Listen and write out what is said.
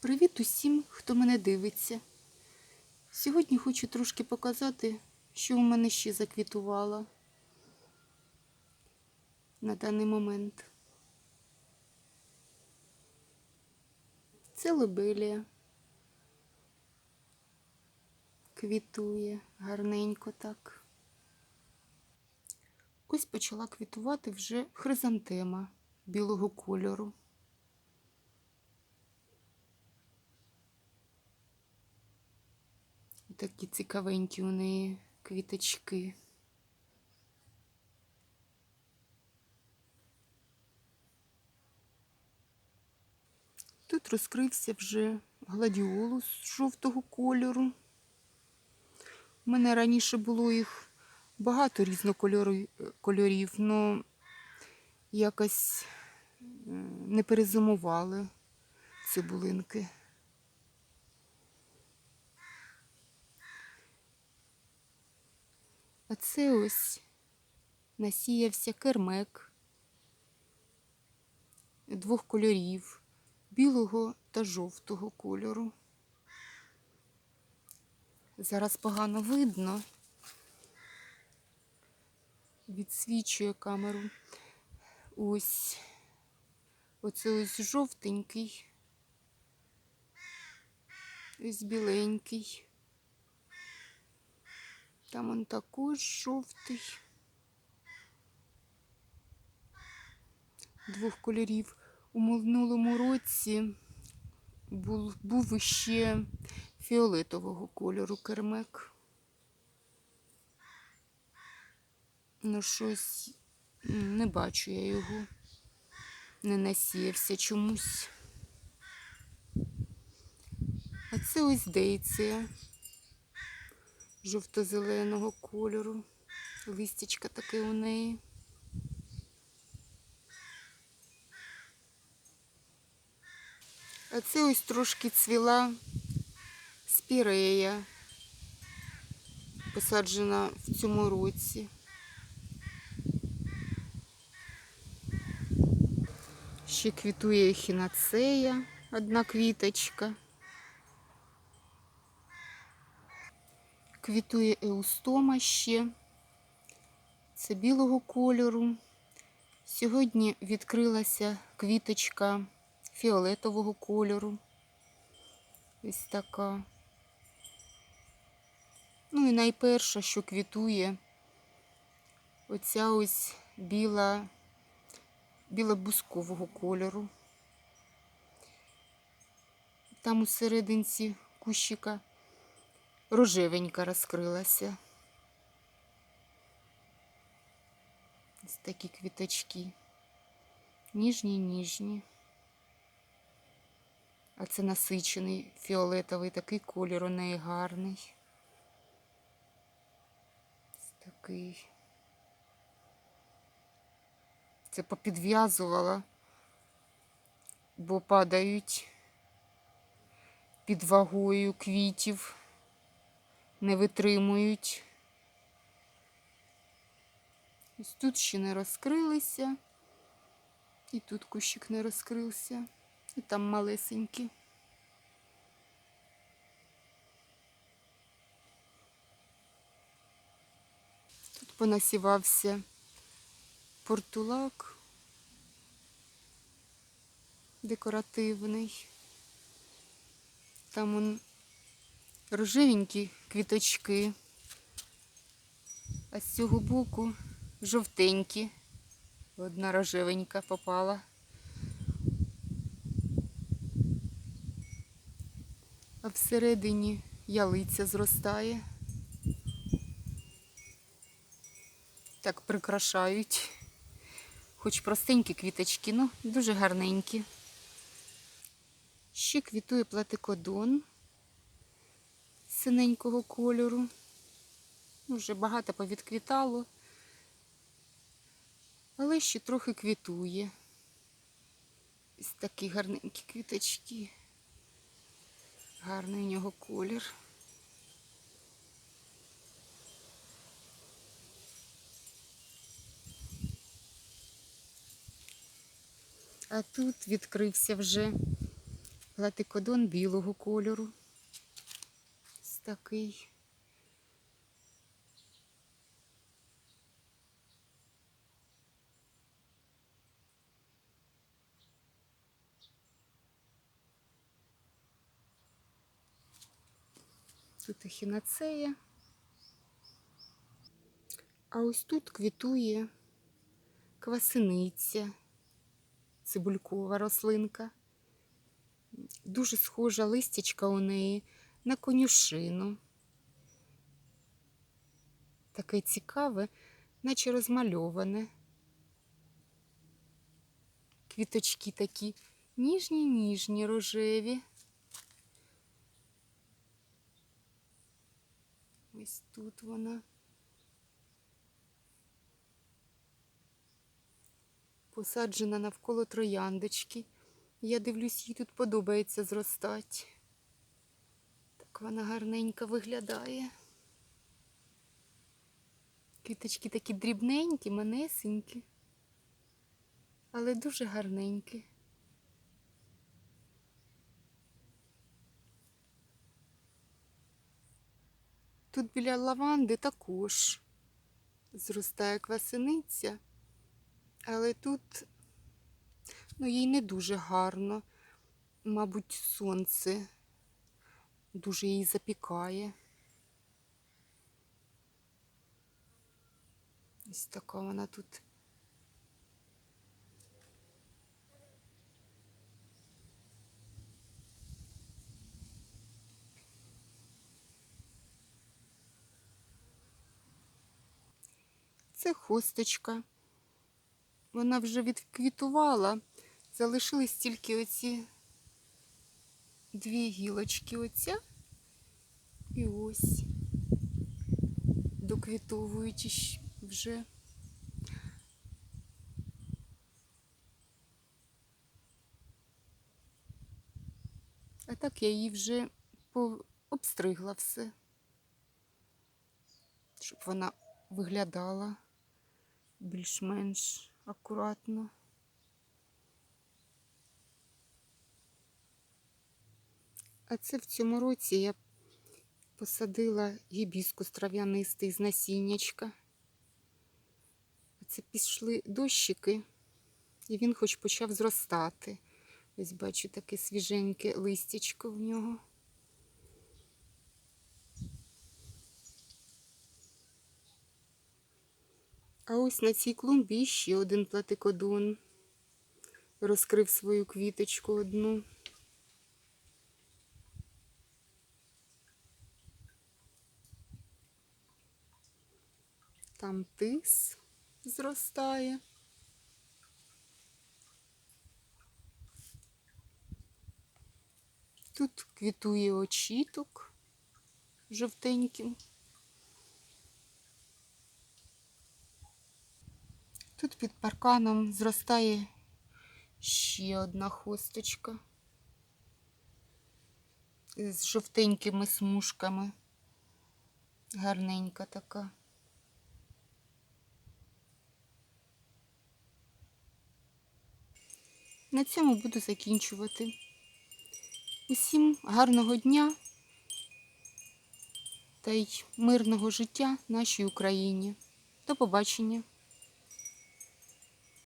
Привіт усім, хто мене дивиться. Сьогодні хочу трошки показати, що у мене ще заквітувало на даний момент. Це лобелія. Квітує гарненько так. Ось почала квітувати вже хризантема білого кольору. Такі цікавенькі у неї квіточки. Тут розкрився вже гладіолус жовтого кольору. У мене раніше було їх багато різнокольорів, але якось е, не перезимували цибулинки. А це ось насіявся кермек двох кольорів білого та жовтого кольору. Зараз погано видно, відсвічує камеру. Ось оце ось жовтенький, ось біленький. Там он також жовтий. Двох кольорів. У минулому році був, був іще фіолетового кольору кермек. Ну, щось не бачу я його. Не насіявся чомусь. А це ось дейція жовто-зеленого кольору. Листячка таке у неї. А це ось трошки цвіла спірея, посаджена в цьому році. Ще квітує хінацея, одна квіточка. Квітує еустома ще. Це білого кольору. Сьогодні відкрилася квіточка фіолетового кольору. Ось така. Ну і найперша, що квітує, оця ось біла, біло-бускового кольору. Там у серединці кущика рожевенька розкрилася. Ось такі квіточки. Ніжні, ніжні. А це насичений фіолетовий такий колір у неї гарний. Такий. Це попідв'язувала, бо падають під вагою квітів, не витримують. Ось тут ще не розкрилися, і тут кущик не розкрився. І там малесенькі. Тут понасівався портулак декоративний. Там он рожевенькі квіточки, а з цього боку жовтенькі. Одна рожевенька попала. А всередині ялиця зростає. Так прикрашають. Хоч простенькі квіточки, ну дуже гарненькі. Ще квітує платикодон синенького кольору. Вже багато повідквітало, але ще трохи квітує. Ось такі гарненькі квіточки. Гарний у нього колір. А тут відкрився вже Платикодон білого кольору. Такий. Тут ехінацея. А ось тут квітує квасиниця, цибулькова рослинка. Дуже схожа листячка у неї на конюшину. Таке цікаве, наче розмальоване. Квіточки такі ніжні, ніжні, рожеві. Ось тут вона. Посаджена навколо трояндочки. Я дивлюсь, їй тут подобається зростати. Вона гарненько виглядає. Квіточки такі дрібненькі, манесенькі, але дуже гарненькі. Тут біля лаванди також зростає квасиниця, але тут ну, їй не дуже гарно. Мабуть, сонце дуже її запікає. Ось така вона тут. Це хосточка. Вона вже відквітувала. Залишились тільки оці дві гілочки оця і ось доквітовують іщ- вже. А так я її вже обстригла все, щоб вона виглядала більш-менш акуратно. А це в цьому році я посадила гібіскус трав'янистий з насіннячка. А Це пішли дощики, і він хоч почав зростати. Ось бачу таке свіженьке листячко в нього. А ось на цій клумбі ще один платикодон розкрив свою квіточку одну. Там тис зростає. Тут квітує очіток жовтеньким. Тут під парканом зростає ще одна хосточка з жовтенькими смужками. Гарненька така. На цьому буду закінчувати. Усім гарного дня та й мирного життя нашій Україні. До побачення!